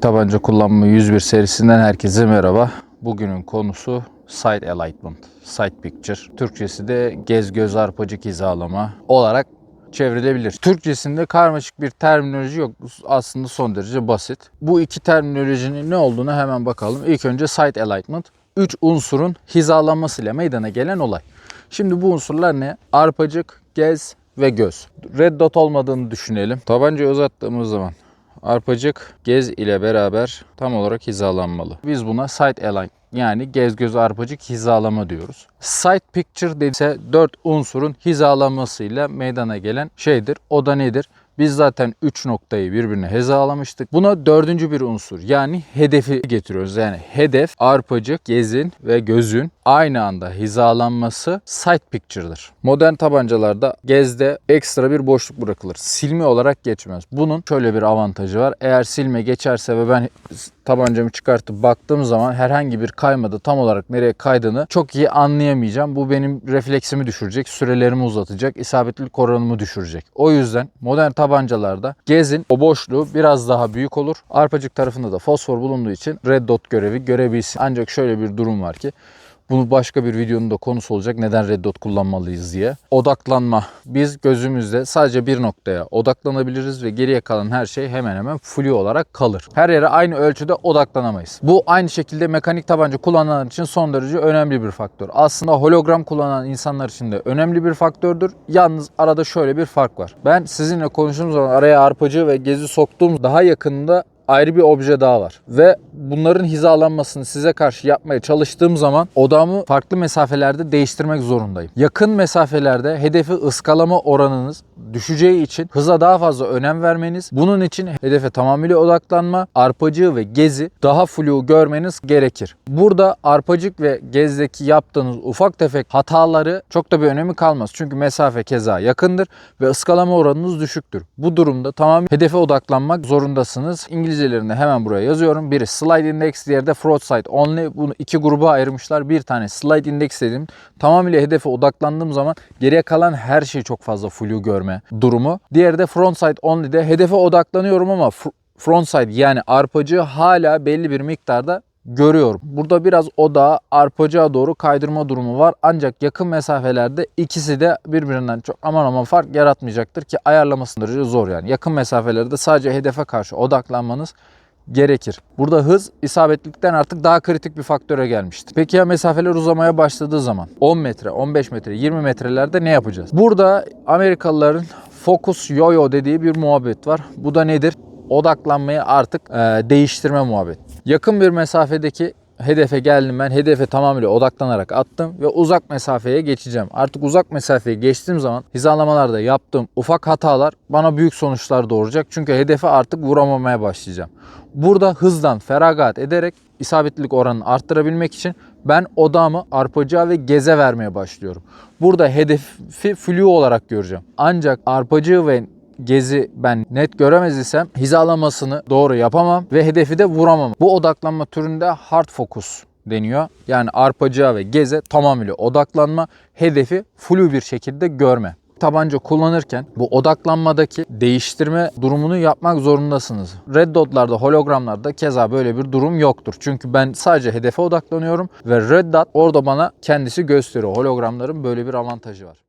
tabanca kullanma 101 serisinden herkese merhaba. Bugünün konusu Sight Alignment, Sight Picture. Türkçesi de gez göz arpacık hizalama olarak çevrilebilir. Türkçesinde karmaşık bir terminoloji yok. Aslında son derece basit. Bu iki terminolojinin ne olduğunu hemen bakalım. İlk önce Sight Alignment. 3 unsurun hizalanmasıyla meydana gelen olay. Şimdi bu unsurlar ne? Arpacık, gez ve göz. Red dot olmadığını düşünelim. Tabancayı uzattığımız zaman arpacık gez ile beraber tam olarak hizalanmalı. Biz buna sight align yani gez göz arpacık hizalama diyoruz. Sight picture ise 4 unsurun hizalanmasıyla meydana gelen şeydir. O da nedir? Biz zaten 3 noktayı birbirine hizalamıştık. Buna dördüncü bir unsur yani hedefi getiriyoruz. Yani hedef, arpacık, gezin ve gözün aynı anda hizalanması sight picture'dır. Modern tabancalarda gezde ekstra bir boşluk bırakılır. Silme olarak geçmez. Bunun şöyle bir avantajı var. Eğer silme geçerse ve ben tabancamı çıkartıp baktığım zaman herhangi bir kaymada tam olarak nereye kaydığını çok iyi anlayamayacağım. Bu benim refleksimi düşürecek, sürelerimi uzatacak, isabetlilik oranımı düşürecek. O yüzden modern tabancalarda gezin o boşluğu biraz daha büyük olur. Arpacık tarafında da fosfor bulunduğu için red dot görevi görebilsin. Ancak şöyle bir durum var ki bunu başka bir videonun da konusu olacak. Neden red dot kullanmalıyız diye. Odaklanma. Biz gözümüzde sadece bir noktaya odaklanabiliriz ve geriye kalan her şey hemen hemen flu olarak kalır. Her yere aynı ölçüde odaklanamayız. Bu aynı şekilde mekanik tabanca kullananlar için son derece önemli bir faktör. Aslında hologram kullanan insanlar için de önemli bir faktördür. Yalnız arada şöyle bir fark var. Ben sizinle konuştuğum zaman araya arpacı ve gezi soktuğum daha yakınında ayrı bir obje daha var. Ve bunların hizalanmasını size karşı yapmaya çalıştığım zaman odamı farklı mesafelerde değiştirmek zorundayım. Yakın mesafelerde hedefi ıskalama oranınız düşeceği için hıza daha fazla önem vermeniz, bunun için hedefe tamamıyla odaklanma, arpacığı ve gezi daha flu görmeniz gerekir. Burada arpacık ve gezdeki yaptığınız ufak tefek hataları çok da bir önemi kalmaz. Çünkü mesafe keza yakındır ve ıskalama oranınız düşüktür. Bu durumda tamam hedefe odaklanmak zorundasınız. İngilizcelerinde hemen buraya yazıyorum. Biri slide index, diğeri de fraud side only. Bunu iki gruba ayırmışlar. Bir tane slide index dedim. Tamamıyla hedefe odaklandığım zaman geriye kalan her şeyi çok fazla flu görme durumu. Diğeri de front side only de hedefe odaklanıyorum ama front side yani arpacığı hala belli bir miktarda görüyorum. Burada biraz odağa arpacığa doğru kaydırma durumu var. Ancak yakın mesafelerde ikisi de birbirinden çok aman aman fark yaratmayacaktır ki ayarlaması derece zor yani. Yakın mesafelerde sadece hedefe karşı odaklanmanız gerekir. Burada hız isabetlikten artık daha kritik bir faktöre gelmiştir. Peki ya mesafeler uzamaya başladığı zaman 10 metre, 15 metre, 20 metrelerde ne yapacağız? Burada Amerikalıların focus yo-yo dediği bir muhabbet var. Bu da nedir? Odaklanmayı artık e, değiştirme muhabbet. Yakın bir mesafedeki hedefe geldim ben. Hedefe tamamıyla odaklanarak attım ve uzak mesafeye geçeceğim. Artık uzak mesafeye geçtiğim zaman hizalamalarda yaptığım ufak hatalar bana büyük sonuçlar doğuracak. Çünkü hedefe artık vuramamaya başlayacağım. Burada hızdan feragat ederek isabetlilik oranını arttırabilmek için ben odamı arpacığa ve geze vermeye başlıyorum. Burada hedefi flu olarak göreceğim. Ancak arpacığı ve gezi ben net göremez isem hizalamasını doğru yapamam ve hedefi de vuramam. Bu odaklanma türünde hard focus deniyor. Yani arpacığa ve geze tamamıyla odaklanma, hedefi flu bir şekilde görme tabanca kullanırken bu odaklanmadaki değiştirme durumunu yapmak zorundasınız. Red dotlarda, hologramlarda keza böyle bir durum yoktur. Çünkü ben sadece hedefe odaklanıyorum ve red dot orada bana kendisi gösteriyor. Hologramların böyle bir avantajı var.